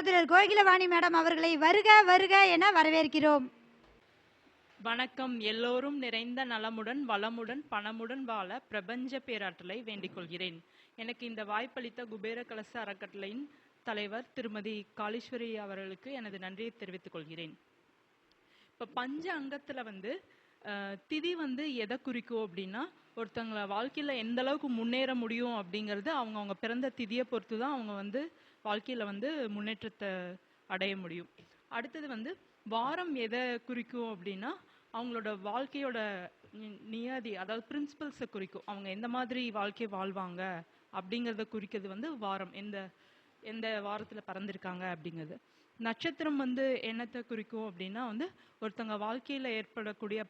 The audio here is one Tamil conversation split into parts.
ஜோதிடர் கோகிலவாணி மேடம் அவர்களை வருக வருக என வரவேற்கிறோம். வணக்கம். எல்லோரும் நிறைந்த நலமுடன் வளமுடன் பணமுடன் வாழ பிரபஞ்ச பேராற்றலை வேண்டிக் கொள்கிறேன். எனக்கு இந்த வாய்ப்பளித்த குபேர கலச அறக்கட்டளையின் தலைவர் திருமதி காளீஸ்வரி அவர்களுக்கு எனது நன்றியை தெரிவித்துக் கொள்கிறேன். இப்போ பஞ்ச அங்கத்தில் வந்து திதி வந்து எதை குறிக்கும் அப்படின்னா ஒருத்தங்களை வாழ்க்கையில் எந்த அளவுக்கு முன்னேற முடியும் அப்படிங்கிறது அவங்க அவங்க பிறந்த திதியை பொறுத்து தான் அவங்க வந்து வாழ்க்கையில் வந்து முன்னேற்றத்தை அடைய முடியும். அடுத்தது வந்து வாரம் எதை குறிக்கும் அப்படின்னா அவங்களோட வாழ்க்கையோட நியாதி நியதி அதாவது பிரின்சிபல்ஸை குறிக்கும். அவங்க எந்த மாதிரி வாழ்க்கை வாழ்வாங்க அப்படிங்கிறத குறிக்கிறது வந்து வாரம் எந்த எந்த வாரத்தில் பறந்துருக்காங்க அப்படிங்கிறது. நட்சத்திரம் வந்து என்னத்தை குறிக்கும் அப்படின்னா வந்து ஒருத்தங்க வாழ்க்கையில் ஏற்படக்கூடிய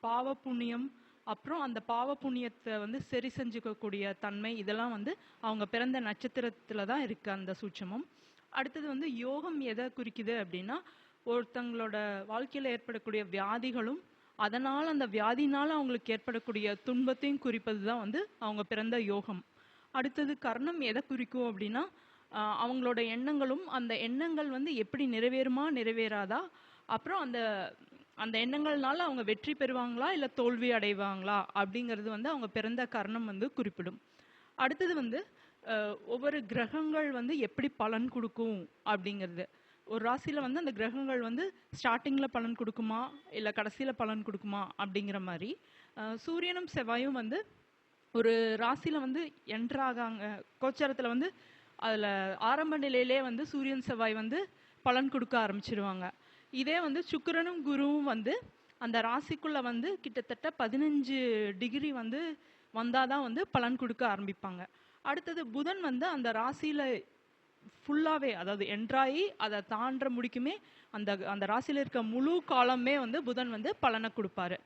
பாவ புண்ணியம் அப்புறம் அந்த பாவ புண்ணியத்தை வந்து சரி செஞ்சுக்கக்கூடிய தன்மை இதெல்லாம் வந்து அவங்க பிறந்த நட்சத்திரத்தில் தான் இருக்கு அந்த சூட்சமம். அடுத்தது வந்து யோகம் எதை குறிக்குது அப்படின்னா ஒருத்தங்களோட வாழ்க்கையில் ஏற்படக்கூடிய வியாதிகளும் அதனால் அந்த வியாதினால் அவங்களுக்கு ஏற்படக்கூடிய துன்பத்தையும் குறிப்பது தான் வந்து அவங்க பிறந்த யோகம். அடுத்தது கர்ணம் எதை குறிக்கும் அப்படின்னா அவங்களோட எண்ணங்களும் அந்த எண்ணங்கள் வந்து எப்படி நிறைவேறுமா நிறைவேறாதா? அப்புறம் அந்த அந்த எண்ணங்கள்னால அவங்க வெற்றி பெறுவாங்களா இல்லை தோல்வி அடைவாங்களா அப்படிங்கிறது வந்து அவங்க பிறந்த கர்ணம் வந்து குறிப்பிடும். அடுத்தது வந்து ஒவ்வொரு கிரகங்கள் வந்து எப்படி பலன் கொடுக்கும் அப்படிங்கிறது. ஒரு ராசியில் வந்து அந்த கிரகங்கள் வந்து ஸ்டார்டிங்கில் பலன் கொடுக்குமா இல்லை கடைசியில் பலன் கொடுக்குமா அப்படிங்கிற மாதிரி சூரியனும் செவ்வாயும் வந்து ஒரு ராசியில வந்து என்ட்ராகாங்க. கோச்சாரத்தில் வந்து அதில் ஆரம்ப நிலையிலே வந்து சூரியன் செவ்வாய் வந்து பலன் கொடுக்க ஆரம்பிச்சிருவாங்க. இதே வந்து சுக்கிரனும் குருவும் வந்து அந்த ராசிக்குள்ளே வந்து கிட்டத்தட்ட பதினஞ்சு டிகிரி வந்து வந்தால் தான் வந்து பலன் கொடுக்க ஆரம்பிப்பாங்க. அடுத்தது புதன் வந்து அந்த ராசியில் ஃபுல்லாகவே அதாவது என்ட்ராயி அதை தாண்ட முடிக்குமே அந்த அந்த ராசியில் இருக்க முழு காலமே வந்து புதன் வந்து பலனை கொடுப்பாரு.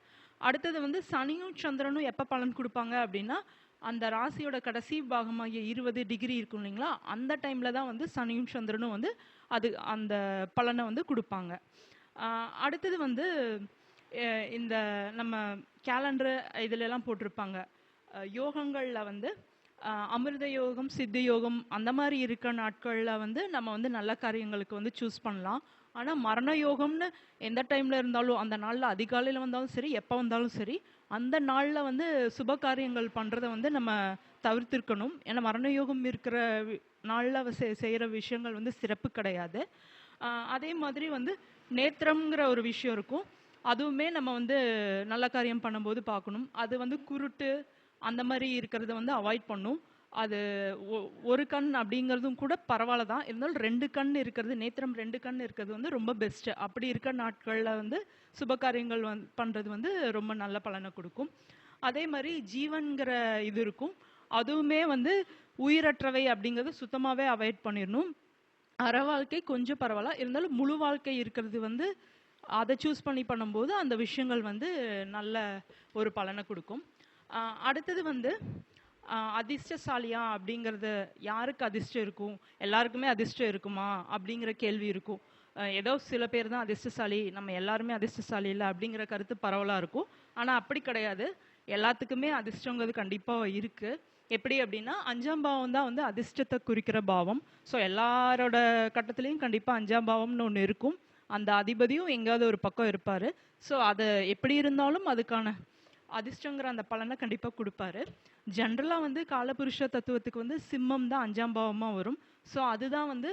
அடுத்தது வந்து சனியும் சந்திரனும் எப்போ பலன் கொடுப்பாங்க அப்படின்னா அந்த ராசியோட கடைசி பாகமாகிய இருபது டிகிரி இருக்கும் இல்லைங்களா? அந்த டைமில் தான் வந்து சனியும் சந்திரனும் வந்து அது அந்த பலனை வந்து கொடுப்பாங்க. அடுத்தது வந்து இந்த நம்ம கேலண்டரு இதிலெல்லாம் போட்டிருப்பாங்க. யோகங்களில் வந்து அமிர்த யோகம் சித்த யோகம் அந்த மாதிரி இருக்க நாட்களில் வந்து நம்ம வந்து நல்ல காரியங்களுக்கு வந்து சூஸ் பண்ணலாம். ஆனால் மரண யோகம்னு எந்த டைமில் இருந்தாலும் அந்த நாளில் அதிகாலையில் வந்தாலும் சரி எப்போ வந்தாலும் சரி அந்த நாளில் வந்து சுப காரியங்கள் பண்ணுறதை வந்து நம்ம தவிர்த்திருக்கணும். ஏன்னா மரண யோகம் இருக்கிற வி- நாள்ல செய்- விஷயங்கள் வந்து சிறப்பு கிடையாது. அதே மாதிரி வந்து நேத்திரம்ங்கிற ஒரு விஷயம் இருக்கும். அதுவுமே நம்ம வந்து நல்ல காரியம் பண்ணும்போது பார்க்கணும். அது வந்து குருட்டு அந்த மாதிரி இருக்கிறத வந்து அவாய்ட் பண்ணும். அது ஒ- ஒரு கண் அப்படிங்கிறதும் கூட பரவாயில்ல தான் இருந்தாலும் ரெண்டு கண் இருக்கிறது நேத்திரம் ரெண்டு கண் இருக்கிறது வந்து ரொம்ப பெஸ்ட்டு அப்படி இருக்க நாட்களில் வந்து சுப காரியங்கள் வந் பண்ணுறது வந்து ரொம்ப நல்ல பலனை கொடுக்கும். அதே மாதிரி ஜீவன்கிற இது இருக்கும். அதுவுமே வந்து உயிரற்றவை அப்படிங்கிறது சுத்தமாகவே அவாய்ட் பண்ணிடணும். அற வாழ்க்கை கொஞ்சம் பரவாயில்ல. இருந்தாலும் முழு வாழ்க்கை இருக்கிறது வந்து அதை சூஸ் பண்ணி பண்ணும்போது அந்த விஷயங்கள் வந்து நல்ல ஒரு பலனை கொடுக்கும். அடுத்தது வந்து அதிர்ஷ்டசாலியா அப்படிங்கிறது யாருக்கு அதிர்ஷ்டம் இருக்கும்? எல்லாருக்குமே அதிர்ஷ்டம் இருக்குமா? அப்படிங்கிற கேள்வி இருக்கும். ஏதோ சில பேர் தான் அதிர்ஷ்டசாலி நம்ம எல்லாருமே அதிர்ஷ்டசாலி இல்லை அப்படிங்கிற கருத்து பரவலாக இருக்கும். ஆனால் அப்படி கிடையாது. எல்லாத்துக்குமே அதிர்ஷ்டங்கிறது கண்டிப்பாக இருக்குது எப்படி அப்படின்னா அஞ்சாம் பாவம் தான் வந்து அதிர்ஷ்டத்தை குறிக்கிற பாவம். ஸோ எல்லாரோட கட்டத்துலேயும் கண்டிப்பாக அஞ்சாம் பாவம்னு ஒன்று இருக்கும். அந்த அதிபதியும் எங்கேயாவது ஒரு பக்கம் இருப்பார். ஸோ அது எப்படி இருந்தாலும் அதுக்கான அதிர்ஷ்டங்கிற அந்த பலனை கண்டிப்பாக கொடுப்பாரு. ஜென்ரலாக வந்து காலபுருஷ தத்துவத்துக்கு வந்து சிம்மம் தான் அஞ்சாம் பாவமாக வரும். ஸோ அதுதான் வந்து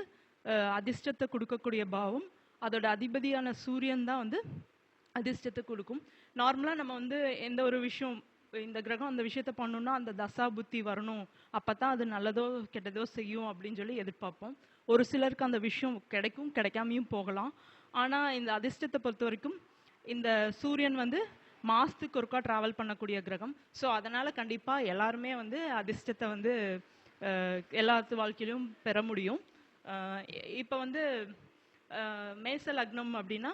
அதிர்ஷ்டத்தை கொடுக்கக்கூடிய பாவம். அதோட அதிபதியான சூரியன் தான் வந்து அதிர்ஷ்டத்தை கொடுக்கும். நார்மலாக நம்ம வந்து எந்த ஒரு விஷயம் இந்த கிரகம் அந்த விஷயத்த பண்ணணும்னா அந்த தசா புத்தி வரணும். அப்போ தான் அது நல்லதோ கெட்டதோ செய்யும் அப்படின்னு சொல்லி எதிர்பார்ப்போம். ஒரு சிலருக்கு அந்த விஷயம் கிடைக்கும் கிடைக்காமையும் போகலாம். ஆனால் இந்த அதிர்ஷ்டத்தை பொறுத்த வரைக்கும் இந்த சூரியன் வந்து மாசத்துக்கு ஒருக்கா ட்ராவல் பண்ணக்கூடிய கிரகம். ஸோ அதனால் கண்டிப்பாக எல்லாருமே வந்து அதிர்ஷ்டத்தை வந்து எல்லாத்து வாழ்க்கையிலும் பெற முடியும். இப்போ வந்து மேச லக்னம் அப்படின்னா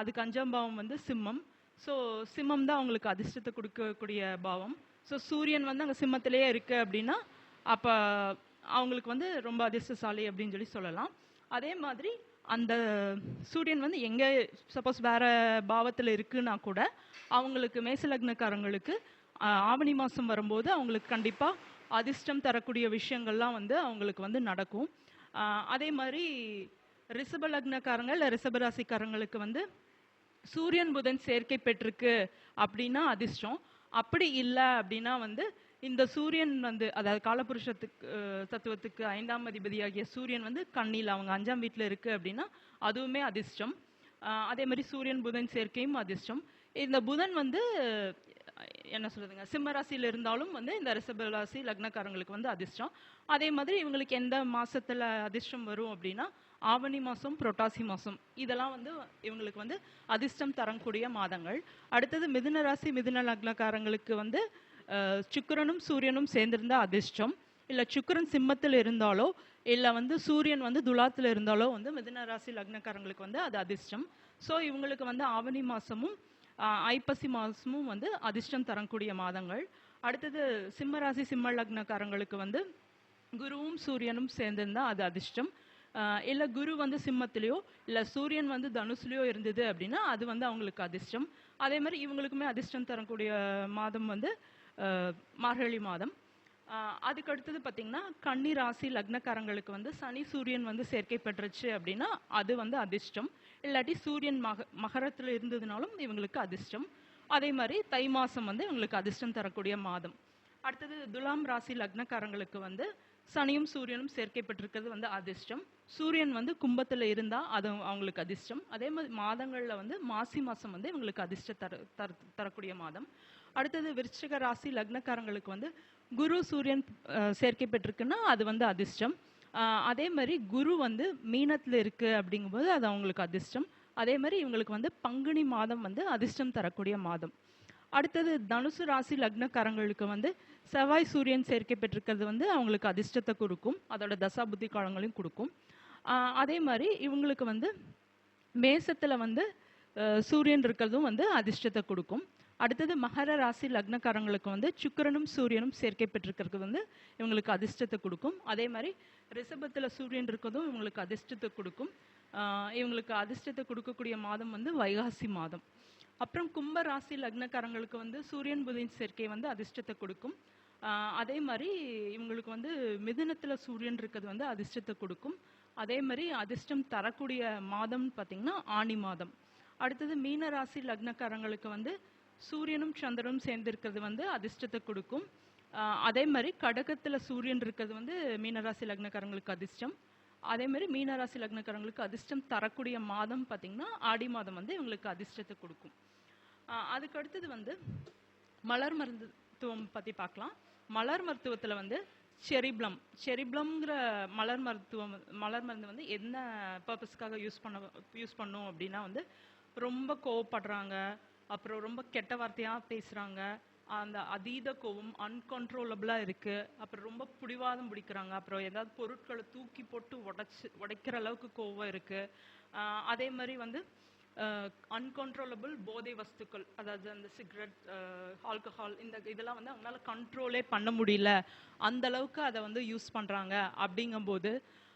அதுக்கு அஞ்சாம் பாவம் வந்து சிம்மம். ஸோ சிம்மம் தான் அவங்களுக்கு அதிர்ஷ்டத்தை கொடுக்கக்கூடிய பாவம். ஸோ சூரியன் வந்து அங்கே சிம்மத்திலேயே இருக்கு அப்படின்னா அப்போ அவங்களுக்கு வந்து ரொம்ப அதிர்ஷ்டசாலி அப்படின்னு சொல்லி சொல்லலாம். அதே மாதிரி அந்த சூரியன் வந்து எங்கே சப்போஸ் வேற பாவத்தில் இருக்குன்னா கூட அவங்களுக்கு மேச லக்னக்காரங்களுக்கு ஆவணி மாதம் வரும்போது அவங்களுக்கு கண்டிப்பாக அதிர்ஷ்டம் தரக்கூடிய விஷயங்கள்லாம் வந்து அவங்களுக்கு வந்து நடக்கும். அதே மாதிரி ரிஷப லக்னக்காரங்க இல்லை ரிசபராசிக்காரங்களுக்கு வந்து சூரியன் புதன் சேர்க்கை பெற்றிருக்கு அப்படின்னா அதிர்ஷ்டம். அப்படி இல்லை அப்படின்னா வந்து இந்த சூரியன் வந்து அதாவது காலபுருஷத்துக்கு தத்துவத்துக்கு ஐந்தாம் அதிபதியாகிய சூரியன் வந்து கண்ணில் அவங்க அஞ்சாம் வீட்டில் இருக்கு அப்படின்னா அதுவுமே அதிர்ஷ்டம். அதே மாதிரி சூரியன் புதன் சேர்க்கையும் அதிர்ஷ்டம். இந்த புதன் வந்து என்ன சொல்றதுங்க சிம்ம ராசியில் இருந்தாலும் வந்து இந்த ரிஷப ராசி லக்னக்காரங்களுக்கு வந்து அதிர்ஷ்டம். அதே மாதிரி இவங்களுக்கு எந்த மாசத்துல அதிர்ஷ்டம் வரும் அப்படின்னா ஆவணி மாசம் புரட்டாசி மாசம். இதெல்லாம் வந்து இவங்களுக்கு வந்து அதிர்ஷ்டம் தரக்கூடிய மாதங்கள். அடுத்தது மிதுன ராசி மிதுன லக்னக்காரங்களுக்கு வந்து சுக்கிரனும் சூரியனும் சேர்ந்திருந்தா அதிர்ஷ்டம். இல்லை சுக்கிரன் சிம்மத்தில் இருந்தாலோ இல்லை வந்து சூரியன் வந்து துலாத்தில் இருந்தாலோ வந்து மிதன ராசி லக்னக்காரங்களுக்கு வந்து அது அதிர்ஷ்டம். ஸோ இவங்களுக்கு வந்து ஆவணி மாதமும் ஐப்பசி மாதமும் வந்து அதிர்ஷ்டம் தரக்கூடிய மாதங்கள். அடுத்தது சிம்ம ராசி சிம்ம லக்னக்காரங்களுக்கு வந்து குருவும் சூரியனும் சேர்ந்திருந்தால் அது அதிர்ஷ்டம். இல்லை குரு வந்து சிம்மத்திலேயோ இல்லை சூரியன் வந்து தனுசுலயோ இருந்தது அப்படின்னா அது வந்து அவங்களுக்கு அதிர்ஷ்டம். அதே மாதிரி இவங்களுக்குமே அதிர்ஷ்டம் தரக்கூடிய மாதம் வந்து மார்கழி மாதம். அதுக்கு அடுத்தது பார்த்தீங்கன்னா கன்னி ராசி லக்னக்காரங்களுக்கு வந்து சனி சூரியன் வந்து சேர்க்கை பெற்றுச்சு அப்படின்னா அது வந்து அதிர்ஷ்டம். இல்லாட்டி சூரியன் மக மகரத்தில் இருந்ததுனாலும் இவங்களுக்கு அதிர்ஷ்டம். அதே மாதிரி தை மாதம் வந்து இவங்களுக்கு அதிர்ஷ்டம் தரக்கூடிய மாதம். அடுத்தது துலாம் ராசி லக்னக்காரங்களுக்கு வந்து சனியும் சூரியனும் சேர்க்கை பெற்றிருக்கிறது வந்து அதிர்ஷ்டம். சூரியன் வந்து கும்பத்தில் இருந்தால் அது அவங்களுக்கு அதிர்ஷ்டம். அதே மாதிரி மாதங்களில் வந்து மாசி மாதம் வந்து இவங்களுக்கு அதிர்ஷ்ட தர தர தரக்கூடிய மாதம். அடுத்தது விருச்சிக ராசி லக்னக்காரங்களுக்கு வந்து குரு சூரியன் சேர்க்கை பெற்றிருக்குன்னா அது வந்து அதிர்ஷ்டம். அதே மாதிரி குரு வந்து மீனத்தில் இருக்குது அப்படிங்கும்போது அது அவங்களுக்கு அதிர்ஷ்டம். அதே மாதிரி இவங்களுக்கு வந்து பங்குனி மாதம் வந்து அதிர்ஷ்டம் தரக்கூடிய மாதம். அடுத்தது தனுசு ராசி லக்னக்காரங்களுக்கு வந்து செவ்வாய் சூரியன் சேர்க்கை பெற்றிருக்கிறது வந்து அவங்களுக்கு அதிர்ஷ்டத்தை கொடுக்கும். அதோட தசா புத்தி காலங்களையும் கொடுக்கும். அதே மாதிரி இவங்களுக்கு வந்து மேசத்தில் வந்து சூரியன் இருக்கிறதும் வந்து அதிர்ஷ்டத்தை கொடுக்கும். அடுத்தது மகர ராசி லக்னக்காரங்களுக்கு வந்து சுக்கிரனும் சூரியனும் சேர்க்கை பெற்றிருக்கிறது வந்து இவங்களுக்கு அதிர்ஷ்டத்தை கொடுக்கும். அதே மாதிரி ரிஷபத்தில் சூரியன் இருக்கிறதும் இவங்களுக்கு அதிர்ஷ்டத்தை கொடுக்கும். இவங்களுக்கு அதிர்ஷ்டத்தை கொடுக்கக்கூடிய மாதம் வந்து வைகாசி மாதம். அப்புறம் கும்ப ராசி லக்னக்காரங்களுக்கு வந்து சூரியன் புதின் சேர்க்கை வந்து அதிர்ஷ்டத்தை கொடுக்கும். அதே மாதிரி இவங்களுக்கு வந்து மிதுனத்தில் சூரியன் இருக்கிறது வந்து அதிர்ஷ்டத்தை கொடுக்கும். அதே மாதிரி அதிர்ஷ்டம் தரக்கூடிய மாதம்னு பார்த்தீங்கன்னா ஆணி மாதம். அடுத்தது மீன ராசி லக்னக்காரங்களுக்கு வந்து சூரியனும் சந்திரனும் சேர்ந்திருக்கிறது வந்து அதிர்ஷ்டத்தை கொடுக்கும். அதே மாதிரி கடகத்தில் சூரியன் இருக்கிறது வந்து மீனராசி லக்னக்காரங்களுக்கு அதிர்ஷ்டம். அதே மாதிரி மீனராசி லக்னக்காரங்களுக்கு அதிர்ஷ்டம் தரக்கூடிய மாதம் பார்த்திங்கன்னா ஆடி மாதம் வந்து இவங்களுக்கு அதிர்ஷ்டத்தை கொடுக்கும். அதுக்கு அடுத்தது வந்து மலர் மருத்துவம் பற்றி பார்க்கலாம். மலர் மருத்துவத்தில் வந்து செரிப்ளம். செரிப்ளம்ங்கிற மலர் மருத்துவம் மலர் மருந்து வந்து என்ன பர்பஸ்க்காக யூஸ் பண்ண யூஸ் பண்ணும் அப்படின்னா வந்து ரொம்ப கோவப்படுறாங்க. அப்புறம் ரொம்ப கெட்ட வார்த்தையாக பேசுகிறாங்க அந்த அதீத கோவம் அன்கன்ட்ரோலபிளாக இருக்குது அப்புறம் ரொம்ப பிடிவாதம் பிடிக்கிறாங்க. அப்புறம் ஏதாவது பொருட்களை தூக்கி போட்டு உடச்சி உடைக்கிற அளவுக்கு கோவம் இருக்குது அதே மாதிரி வந்து அன்கன்ட்ரோலபிள் போதை வஸ்துக்கள் அதாவது அந்த சிகரெட் ஆல்கஹால் இந்த இதெல்லாம் வந்து அவங்களால கண்ட்ரோலே பண்ண முடியல. அந்த அளவுக்கு அதை வந்து யூஸ் பண்ணுறாங்க அப்படிங்கும்போது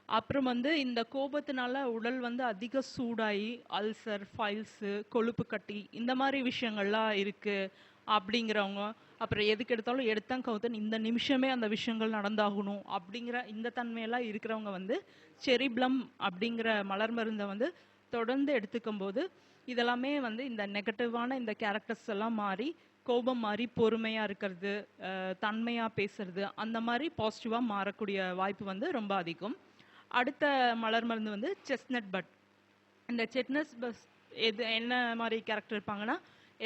அப்புறம் வந்து இந்த கோபத்தினால உடல் வந்து அதிக சூடாகி அல்சர் ஃபைல்ஸு கொழுப்பு கட்டி இந்த மாதிரி விஷயங்கள்லாம் இருக்குது அப்படிங்கிறவங்க. அப்புறம் எதுக்கு எடுத்தாலும் எடுத்தான் கவுத்தன் இந்த நிமிஷமே அந்த விஷயங்கள் நடந்தாகணும் அப்படிங்கிற இந்த தன்மையெல்லாம் இருக்கிறவங்க வந்து செரிப்ளம் அப்படிங்கிற மலர் மருந்தை வந்து தொடர்ந்து எடுத்துக்கும் போது இதெல்லாமே வந்து இந்த நெகட்டிவான இந்த கேரக்டர்ஸ் எல்லாம் மாறி கோபம் மாறி பொறுமையாக இருக்கிறது தன்மையாக பேசுறது அந்த மாதிரி பாசிட்டிவாக மாறக்கூடிய வாய்ப்பு வந்து ரொம்ப அதிகம். அடுத்த மலர் மருந்து வந்து செஸ்னட் பட் இந்த செட்னஸ் பஸ் எது என்ன மாதிரி கேரக்டர் இருப்பாங்கன்னா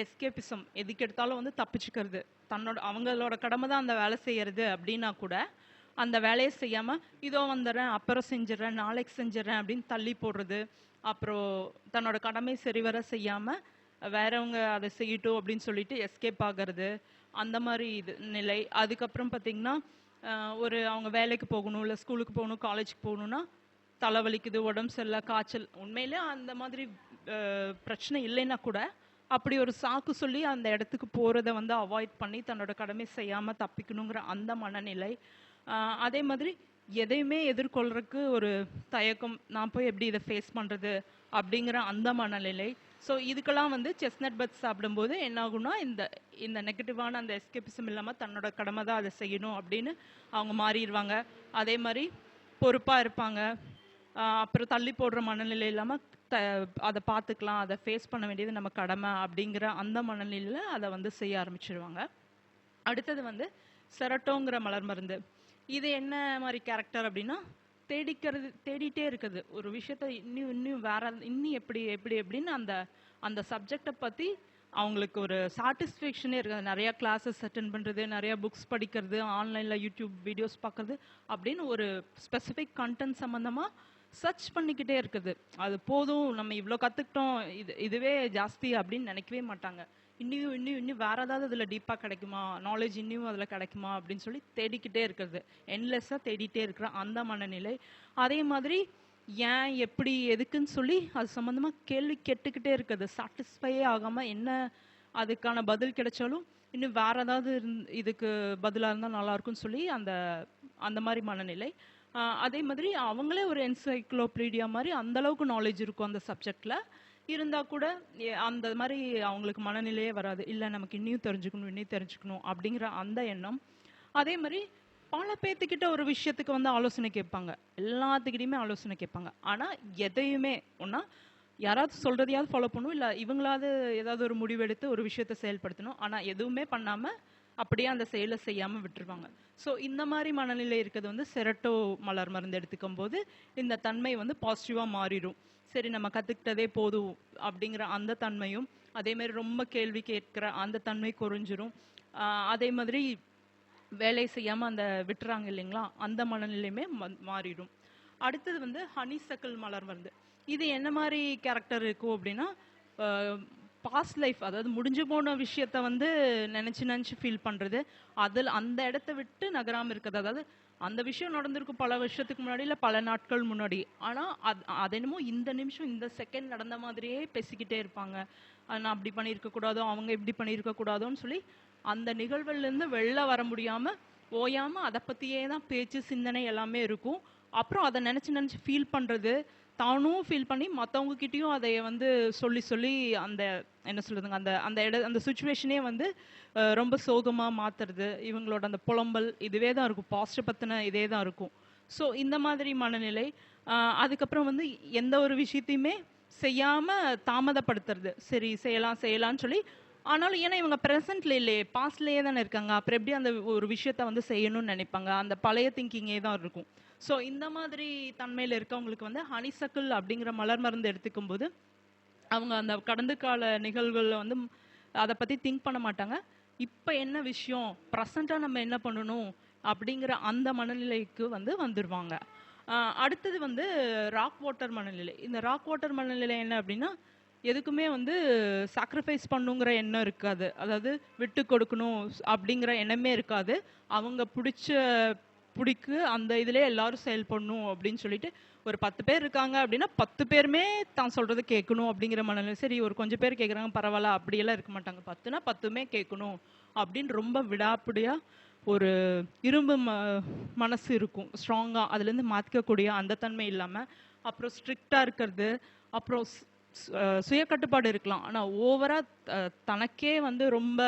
எஸ்கேபிசம் எதுக்கு எடுத்தாலும் வந்து தப்பிச்சுக்கிறது. தன்னோட அவங்களோட கடமை தான் அந்த வேலை செய்யறது அப்படின்னா கூட அந்த வேலையை செய்யாமல் இதோ வந்துடுறேன் அப்புறம் செஞ்சிடறேன் நாளைக்கு செஞ்சிடறேன் அப்படின்னு தள்ளி போடுறது. அப்புறம் தன்னோட கடமை சரிவர செய்யாமல் வேறவங்க அதை செய்யட்டும் அப்படின்னு சொல்லிட்டு எஸ்கேப் ஆகிறது. அந்த மாதிரி இது நிலை. அதுக்கப்புறம் பார்த்தீங்கன்னா ஒரு அவங்க வேலைக்கு போகணும் இல்லை ஸ்கூலுக்கு போகணும் காலேஜுக்கு போகணும்னா தலைவலிக்குது உடம்பு சரியில்லை காய்ச்சல். உண்மையிலே அந்த மாதிரி பிரச்சனை இல்லைன்னா கூட அப்படி ஒரு சாக்கு சொல்லி அந்த இடத்துக்கு போகிறத வந்து அவாய்ட் பண்ணி தன்னோட கடமை செய்யாம தப்பிக்கணுங்கிற அந்த மனநிலை. அதே மாதிரி எதையுமே எதிர்கொள்றதுக்கு ஒரு தயக்கம் நான் போய் எப்படி இதை ஃபேஸ் பண்றது அப்படிங்கிற அந்த மனநிலை. ஸோ இதுக்கெல்லாம் வந்து செஸ்னட் பத் சாப்பிடும்போது என்ன ஆகும்னா இந்த இந்த நெகட்டிவான அந்த எஸ்கேபிசம் இல்லாமல் தன்னோட கடமை தான் அதை செய்யணும் அப்படின்னு அவங்க மாறிடுவாங்க. அதே மாதிரி பொறுப்பாக இருப்பாங்க. அப்புறம் தள்ளி போடுற மனநிலை இல்லாமல் த அதை பார்த்துக்கலாம் அதை ஃபேஸ் பண்ண வேண்டியது நம்ம கடமை அப்படிங்கிற அந்த மனநிலையில் அதை வந்து செய்ய ஆரம்பிச்சிடுவாங்க அடுத்தது வந்து செரட்டோங்கிற மலர் மருந்து. இது என்ன மாதிரி கேரக்டர் அப்படின்னா தேடிக்கிறது தேடிட்டே இருக்குது. ஒரு விஷயத்த இன்னும் இன்னும் வேற இன்னும் எப்படி எப்படி எப்படின்னு அந்த அந்த சப்ஜெக்டை பற்றி அவங்களுக்கு ஒரு சாட்டிஸ்ஃபேக்ஷனே இருக்குது. நிறையா கிளாஸஸ் அட்டன் பண்ணுறது நிறையா புக்ஸ் படிக்கிறது ஆன்லைனில் யூடியூப் வீடியோஸ் பார்க்கறது அப்படின்னு ஒரு ஸ்பெசிஃபிக் கண்டென்ட் சம்மந்தமாக சர்ச் பண்ணிக்கிட்டே இருக்குது. அது போதும் நம்ம இவ்வளோ கற்றுக்கிட்டோம் இது இதுவே ஜாஸ்தி அப்படின்னு நினைக்கவே மாட்டாங்க. இன்னும் இன்னும் இன்னும் வேற ஏதாவது அதில் டீப்பாக கிடைக்குமா? நாலேஜ் இன்னும் அதில் கிடைக்குமா? அப்படின்னு சொல்லி தேடிக்கிட்டே இருக்கிறது. என்லெஸ்ஸாக தேடிட்டே இருக்கிற அந்த மனநிலை. அதே மாதிரி ஏன் எப்படி எதுக்குன்னு சொல்லி அது சம்மந்தமாக கேள்வி கேட்டுக்கிட்டே இருக்கிறது. சாட்டிஸ்ஃபையே ஆகாமல் என்ன அதுக்கான பதில் கிடைச்சாலும் இன்னும் வேற ஏதாவது இருந்- இதுக்கு பதிலாக இருந்தால் நல்லா இருக்கும்னு சொல்லி அந்த அந்த மாதிரி மனநிலை. அதே மாதிரி அவங்களே ஒரு என்சைக்ளோபீடியா மாதிரி அந்த அளவுக்கு நாலேஜ் இருக்கும் அந்த சப்ஜெக்ட்ல இருந்தா கூட அந்த மாதிரி அவங்களுக்கு மனநிலையே வராது. இல்ல நமக்கு இன்னும் தெரிஞ்சுக்கணும் இன்னும் தெரிஞ்சுக்கணும் அப்படிங்கிற அந்த எண்ணம். அதே மாதிரி பல பேர்த்துக்கிட்ட ஒரு விஷயத்துக்கு வந்து ஆலோசனை கேட்பாங்க. எல்லாத்துக்கிட்டையுமே ஆலோசனை கேட்பாங்க. ஆனா எதையுமே ஒன்னா யாராவது சொல்றதையாவது ஃபாலோ பண்ணணும். இல்ல இவங்களாவது ஏதாவது ஒரு முடிவெடுத்து ஒரு விஷயத்த செயல்படுத்தணும். ஆனா எதுவுமே பண்ணாம அப்படியே அந்த செயலை செய்யாம விட்டுருவாங்க. ஸோ இந்த மாதிரி மனநிலை இருக்கிறது வந்து செரட்டோ மலர் மருந்து எடுத்துக்கும் போது இந்த தன்மை வந்து பாசிட்டிவா மாறிடும். சரி நம்ம கத்துக்கிட்டதே போதும் அப்படிங்கிற அந்த தன்மையும் அதே மாதிரி ரொம்ப கேள்வி கேட்கிற அந்த தன்மை குறைஞ்சிரும். அதே மாதிரி வேலை செய்யாம அந்த விட்டுறாங்க இல்லைங்களா அந்த மனநிலையுமே மாறிடும். அடுத்தது வந்து ஹனி சக்கல் மலர் வந்து. இது என்ன மாதிரி கேரக்டர் இருக்கும் அப்படின்னா பாஸ்ட் லைஃப் அதாவது முடிஞ்சு போன விஷயத்த வந்து நினச்சி நினச்சி ஃபீல் பண்ணுறது அதில் அந்த இடத்த விட்டு நகராமல் இருக்கிறது. அதாவது அந்த விஷயம் நடந்திருக்கும் பல வருஷத்துக்கு முன்னாடி இல்லை பல நாட்கள் முன்னாடி. ஆனால் அது அது இந்த நிமிஷம் இந்த செகண்ட் நடந்த மாதிரியே பேசிக்கிட்டே இருப்பாங்க. நான் அப்படி பண்ணியிருக்கக்கூடாதோ அவங்க இப்படி பண்ணியிருக்கக்கூடாதோன்னு சொல்லி அந்த நிகழ்வுலேருந்து வெளில வர முடியாமல் ஓயாமல் அதை பற்றியே தான் பேச்சு சிந்தனை எல்லாமே இருக்கும். அப்புறம் அதை நினச்சி நினச்சி ஃபீல் பண்ணுறது தானும் ஃபீல் பண்ணி மற்றவங்கக்கிட்டேயும் கிட்டயும் அதை வந்து சொல்லி சொல்லி அந்த என்ன சொல்லுதுங்க அந்த அந்த இட அந்த சுச்சுவேஷனே வந்து ரொம்ப சோகமாக மாற்றுறது இவங்களோட அந்த புலம்பல் இதுவே தான் இருக்கும். பாஸ்ட் பற்றின இதே தான் இருக்கும். ஸோ இந்த மாதிரி மனநிலை அதுக்கப்புறம் வந்து எந்த ஒரு விஷயத்தையுமே செய்யாமல் தாமதப்படுத்துறது. சரி செய்யலாம் செய்யலாம்னு சொல்லி ஆனாலும் ஏன்னா இவங்க ப்ரெசென்ட்ல இல்லையே பாஸ்ட்லேயே தானே இருக்காங்க. அப்புறம் எப்படி அந்த ஒரு விஷயத்த வந்து செய்யணும்னு நினைப்பாங்க? அந்த பழைய திங்கிங்கே தான் இருக்கும். ஸோ இந்த மாதிரி தன்மையில் இருக்கவங்களுக்கு வந்து ஹனிசக்கிள் அப்படிங்கிற மலர் மருந்து எடுத்துக்கும் போது அவங்க அந்த கடந்த கால நிகழ்வுகளில் வந்து அதை பற்றி திங்க் பண்ண மாட்டாங்க. இப்போ என்ன விஷயம்? ப்ரெசண்ட்டாக நம்ம என்ன பண்ணணும்? அப்படிங்கிற அந்த மனநிலைக்கு வந்து வந்துடுவாங்க அடுத்தது வந்து ராக் வாட்டர் மனநிலை. இந்த ராக் வாட்டர் மனநிலை என்ன அப்படின்னா எதுக்குமே வந்து சாக்ரிஃபைஸ் பண்ணுங்கிற எண்ணம் இருக்காது. அதாவது விட்டு கொடுக்கணும் அப்படிங்கிற எண்ணமே இருக்காது. அவங்க பிடிச்ச பிடிக்கு அந்த இதுலயே எல்லாரும் செயல்படணும் அப்படின்னு சொல்லிட்டு ஒரு பத்து பேர் இருக்காங்க அப்படின்னா பத்து பேருமே தான் சொல்றது கேட்கணும் அப்படிங்கிற மனநிலை. சரி ஒரு கொஞ்சம் பேர் கேட்குறாங்க பரவாயில்ல அப்படியெல்லாம் இருக்க மாட்டாங்க. பத்துனா பத்துமே கேட்கணும் அப்படின்னு ரொம்ப விடாப்பிடியா ஒரு இரும்பு ம மனசு இருக்கும். ஸ்ட்ராங்காக அதுலேருந்து மாற்றிக்கக்கூடிய அந்த தன்மை இல்லாமல் அப்புறம் ஸ்ட்ரிக்டாக இருக்கிறது அப்புறம் ஸ்- சுய கட்டுப்பாடு இருக்கலாம். ஆனால் ஓவராக தனக்கே வந்து ரொம்ப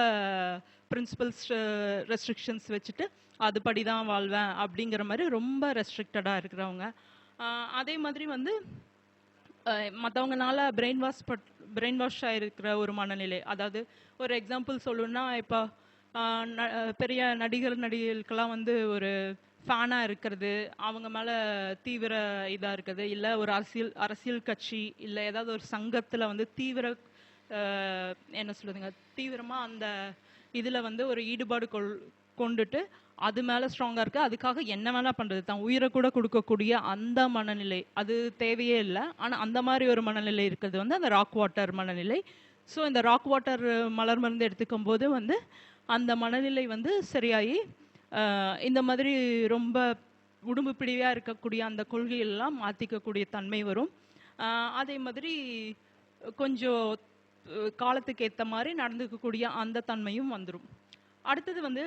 பிரின்சிபல்ஸ் ரெஸ்ட்ரிக்ஷன்ஸ் uh, வச்சுட்டு அதுபடி தான் வாழ்வேன் அப்படிங்கிற மாதிரி ரொம்ப ரெஸ்ட்ரிக்டடாக இருக்கிறவங்க. அதே மாதிரி வந்து மற்றவங்கனால brain wash but brain wash ஆகிருக்கிற ஒரு மனநிலை. அதாவது ஒரு எக்ஸாம்பிள் சொல்லணுன்னா இப்போ பெரிய நடிகர் நடிகைகளுக்கெல்லாம் வந்து ஒரு ஃபேனாக இருக்கிறது அவங்க மேலே தீவிர இதாக இருக்குது. இல்லை ஒரு அரசியல் அரசியல் கட்சி இல்லை ஏதாவது ஒரு சங்கத்தில் வந்து தீவிர என்ன சொல்லுதுங்க தீவிரமாக அந்த இதில் வந்து ஒரு ஈடுபாடு கொள் கொண்டுட்டு அது மேலே ஸ்ட்ராங்காக இருக்குது அதுக்காக என்ன வேணால் பண்ணுறது தான் உயிரை கூட கொடுக்கக்கூடிய அந்த மனநிலை அது தேவையே இல்லை. ஆனால் அந்த மாதிரி ஒரு மனநிலை இருக்கிறது வந்து அந்த ராக் வாட்டர் மனநிலை. ஸோ இந்த ராக் வாட்டர் மலர் மருந்து எடுத்துக்கும் போது வந்து அந்த மனநிலை வந்து சரியாகி இந்த மாதிரி ரொம்ப உடம்பு பிடிவாக இருக்கக்கூடிய அந்த கொள்கையெல்லாம் மாற்றிக்கக்கூடிய தன்மை வரும். அதே மாதிரி கொஞ்சம் காலத்துக்கு ஏற்ற மாதிரி நடந்துக்கக்கூடிய அந்த தன்மையும் வந்துடும் அடுத்தது வந்து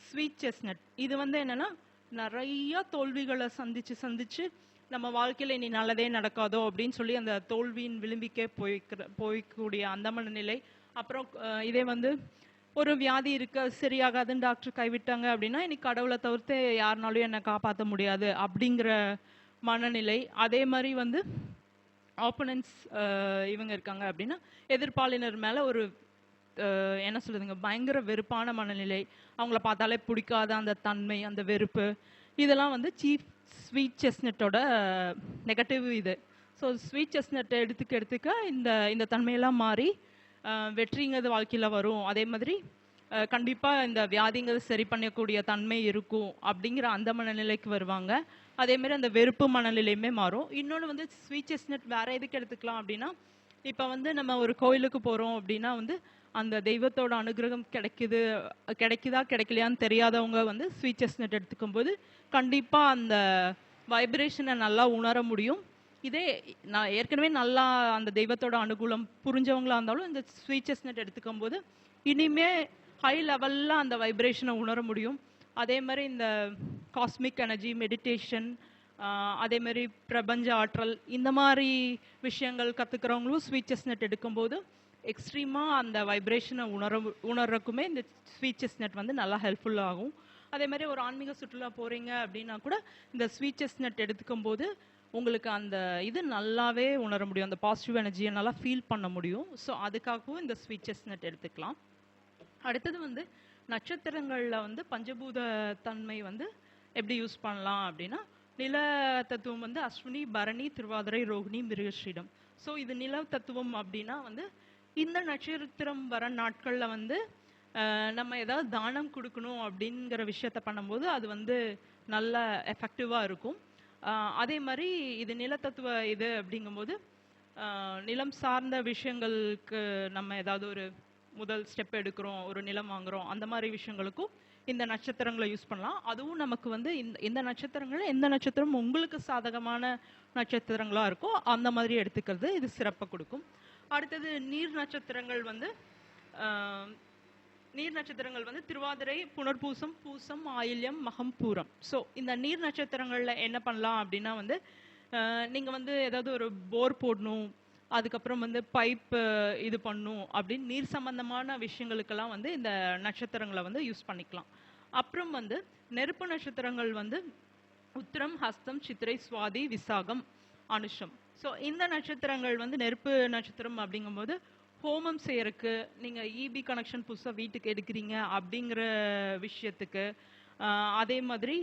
ஸ்வீட் செஸ்னட் இது வந்து என்னென்னா நிறைய தோல்விகளை சந்தித்து சந்தித்து நம்ம வாழ்க்கையில் இனி நல்லதே நடக்காதோ அப்படின்னு சொல்லி அந்த தோல்வியின் விளிம்பிக்கே போய்க்கிற போய்க்கூடிய அந்த மனநிலை. அப்புறம் இதே வந்து ஒரு வியாதி இருக்க சரியாகாதுன்னு டாக்டர் கைவிட்டாங்க அப்படின்னா இன்னைக்கு கடவுளை தவிர்த்து யாருனாலும் என்னை காப்பாற்ற முடியாது அப்படிங்கிற மனநிலை. அதே மாதிரி வந்து ஆப்பனன்ஸ் uh, இவங்க இருக்காங்க அப்படின்னா எதிர்ப்பாளினர் மேலே ஒரு uh, என்ன சொல்லுதுங்க பயங்கர வெறுப்பான மனநிலை அவங்கள பார்த்தாலே பிடிக்காத அந்த தன்மை அந்த வெறுப்பு இதெல்லாம் வந்து சீஃப் ஸ்வீட் செஸ்னட்டோட நெகட்டிவ் இது. ஸோ ஸ்வீட் செஸ்னட்டை எடுத்துக்க எடுத்துக்க இந்த இந்த தன்மையெல்லாம் மாறி uh, வெற்றிங்கிறது வாழ்க்கையில் வரும். அதே மாதிரி கண்டிப்பாக இந்த வியாதிங்கிறது சரி பண்ணக்கூடிய தன்மை இருக்கும் அப்படிங்கிற அந்த மனநிலைக்கு வருவாங்க. அதேமாரி அந்த வெறுப்பு மனநிலையுமே மாறும். இன்னொன்று வந்து ஸ்வீட் செஸ்னட் வேறு எதுக்கு எடுத்துக்கலாம் அப்படின்னா இப்போ வந்து நம்ம ஒரு கோயிலுக்கு போகிறோம் அப்படின்னா வந்து அந்த தெய்வத்தோட அனுகிரகம் கிடைக்குது கிடைக்குதா கிடைக்கலையான்னு தெரியாதவங்க வந்து ஸ்வீட் செஸ்னட் எடுத்துக்கும் போது கண்டிப்பாக அந்த வைப்ரேஷனை நல்லா உணர முடியும். இதே நான் ஏற்கனவே நல்லா அந்த தெய்வத்தோட அனுகூலம் புரிஞ்சவங்களா இருந்தாலும் இந்த ஸ்வீட் செஸ்னட் எடுத்துக்கும் போது இனிமே ஹை லெவலில் அந்த வைப்ரேஷனை உணர முடியும். அதே மாதிரி இந்த காஸ்மிக் எனர்ஜி மெடிடேஷன் அதே மாதிரி பிரபஞ்ச ஆற்றல் இந்த மாதிரி விஷயங்கள் கற்றுக்கிறவங்களும் ஸ்வீட் செஸ்னட் எடுக்கும்போது எக்ஸ்ட்ரீமாக அந்த வைப்ரேஷனை உணர உணர்றக்குமே இந்த ஸ்வீட் செஸ்னட் வந்து நல்லா ஹெல்ப்ஃபுல் ஆகும். அதே மாதிரி ஒரு ஆன்மீக சுற்றுலா போகிறீங்க அப்படின்னா கூட இந்த ஸ்வீட் செஸ்னட் எடுத்துக்கும் போது உங்களுக்கு அந்த இது நல்லாவே உணர முடியும். அந்த பாசிட்டிவ் எனர்ஜியை நல்லா ஃபீல் பண்ண முடியும். ஸோ அதுக்காகவும் இந்த ஸ்வீட் செஸ்னட் எடுத்துக்கலாம். அடுத்தது வந்து நட்சத்திரங்களில் வந்து பஞ்சபூத தன்மை வந்து எப்படி யூஸ் பண்ணலாம் அப்படின்னா நில தத்துவம் வந்து அஸ்வினி பரணி திருவாதிரை ரோகிணி மிருகஸ்ரீடம் ஸோ இது நில தத்துவம் அப்படின்னா வந்து இந்த நட்சத்திரம் வர நாட்களில் வந்து நம்ம ஏதாவது தானம் கொடுக்கணும் அப்படிங்கிற விஷயத்த பண்ணும்போது அது வந்து நல்ல எஃபெக்டிவாக இருக்கும். அதே மாதிரி இது நிலத்தத்துவ இது அப்படிங்கும்போது நிலம் சார்ந்த விஷயங்களுக்கு நம்ம ஏதாவது ஒரு முதல் ஸ்டெப் எடுக்கிறோம் ஒரு நிலம் வாங்குறோம் அந்த மாதிரி விஷயங்களுக்கும் இந்த நட்சத்திரங்களை யூஸ் பண்ணலாம். அதுவும் நமக்கு வந்து இந்த இந்த நட்சத்திரங்கள் எந்த நட்சத்திரம் உங்களுக்கு சாதகமான நட்சத்திரங்களாக இருக்கோ அந்த மாதிரி எடுத்துக்கிறது இது சிறப்பை கொடுக்கும். அடுத்தது நீர் நட்சத்திரங்கள் வந்து நீர் நட்சத்திரங்கள் வந்து திருவாதிரை புனர்பூசம் பூசம் ஆயில்யம் மகம் பூரம். ஸோ இந்த நீர் நட்சத்திரங்களில் என்ன பண்ணலாம் அப்படின்னா வந்து நீங்கள் வந்து ஏதாவது ஒரு போர் போடணும் அதுக்கப்புறம் வந்து பைப் இது பண்ணும் அப்படின்னு நீர் சம்பந்தமான விஷயங்களுக்கெல்லாம் வந்து இந்த நட்சத்திரங்களை வந்து யூஸ் பண்ணிக்கலாம். அப்புறம் வந்து நெருப்பு நட்சத்திரங்கள் வந்து உத்திரம் ஹஸ்தம் சித்திரை சுவாதி விசாகம் அனுஷம். ஸோ இந்த நட்சத்திரங்கள் வந்து நெருப்பு நட்சத்திரம் அப்படிங்கும்போது ஹோமம் செய்யறதுக்கு நீங்கள் இபி கனெக்ஷன் புதுசாக வீட்டுக்கு எடுக்கிறீங்க அப்படிங்கிற விஷயத்துக்கு அதே மாதிரி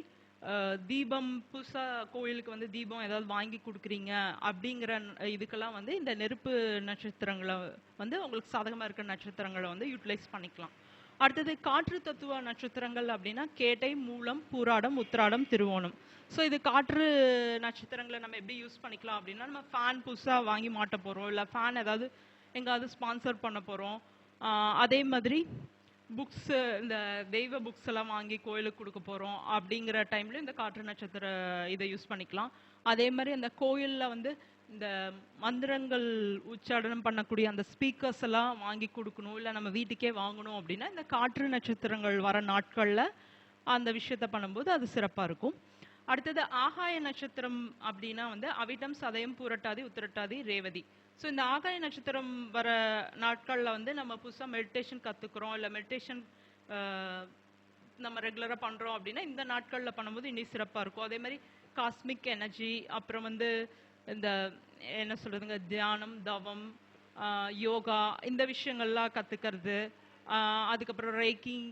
தீபம் புதுசா கோயிலுக்கு வந்து தீபம் ஏதாவது வாங்கி கொடுக்குறீங்க அப்படிங்கிற இதுக்கெல்லாம் வந்து இந்த நெருப்பு நட்சத்திரங்களை வந்து உங்களுக்கு சாதகமா இருக்கிற நட்சத்திரங்களை வந்து யூட்டிலைஸ் பண்ணிக்கலாம். அடுத்தது காற்று தத்துவ நட்சத்திரங்கள் அப்படின்னா கேட்டை மூலம் பூராடம் உத்திராடம் திருவோணம். ஸோ இது காற்று நட்சத்திரங்களை நம்ம எப்படி யூஸ் பண்ணிக்கலாம் அப்படின்னா நம்ம ஃபேன் புதுசாக வாங்கி மாட்ட போகிறோம் இல்லை ஃபேன் ஏதாவது எங்காவது ஸ்பான்சர் பண்ண போகிறோம் அதே மாதிரி புக்ஸ் இந்த தெய்வ புக்ஸ் எல்லாம் வாங்கி கோயிலுக்கு கொடுக்க போகிறோம் அப்படிங்கிற டைம்ல இந்த காற்று நட்சத்திர இதை யூஸ் பண்ணிக்கலாம். அதே மாதிரி அந்த கோயிலில் வந்து இந்த மந்திரங்கள் உச்சாடனம் பண்ணக்கூடிய அந்த ஸ்பீக்கர்ஸ் எல்லாம் வாங்கி கொடுக்கணும். இல்லை நம்ம வீட்டுக்கே வாங்கணும் அப்படின்னா இந்த காற்று நட்சத்திரங்கள் வர நாட்களில் அந்த விஷயத்த பண்ணும்போது அது சிறப்பாக இருக்கும். அடுத்தது ஆகாய நட்சத்திரம் அப்படின்னா வந்து அவிட்டம் சதயம் பூரட்டாதி உத்திரட்டாதி ரேவதி. ஸோ இந்த ஆகாய நட்சத்திரம் வர நாட்களில் வந்து நம்ம புதுசாக மெடிடேஷன் கற்றுக்குறோம் இல்லை மெடிடேஷன் நம்ம ரெகுலராக பண்ணுறோம் அப்படின்னா இந்த நாட்களில் பண்ணும்போது இன்னும் சிறப்பாக இருக்கும். அதே மாதிரி காஸ்மிக் எனர்ஜி அப்புறம் வந்து இந்த என்ன சொல்கிறதுங்க தியானம் தவம் யோகா இந்த விஷயங்கள்லாம் கற்றுக்கிறது அதுக்கப்புறம் ரேக்கிங்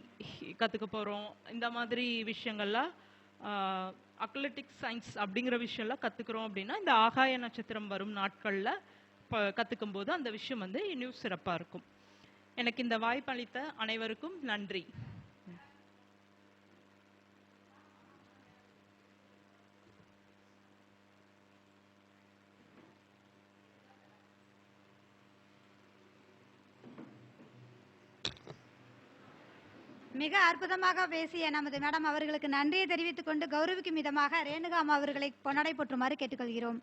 கற்றுக்க போகிறோம் இந்த மாதிரி விஷயங்கள்லாம் அக்லட்டிக் சயின்ஸ் அப்படிங்கிற விஷயம்லாம் கற்றுக்குறோம் அப்படின்னா இந்த ஆகாய நட்சத்திரம் வரும் நாட்களில் இப்போ கற்றுக்கும் போது அந்த விஷயம் வந்து இன்னும் சிறப்பாக இருக்கும். எனக்கு இந்த வாய்ப்பு அளித்த அனைவருக்கும் நன்றி. மிக அற்புதமாக பேசிய நமது மேடம் அவர்களுக்கு நன்றியை தெரிவித்துக் கொண்டு கௌரவிக்கும் விதமாக ரேணுகாம் அவர்களை பொன்னடை போற்றுமாறு கேட்டுக்கொள்கிறோம்.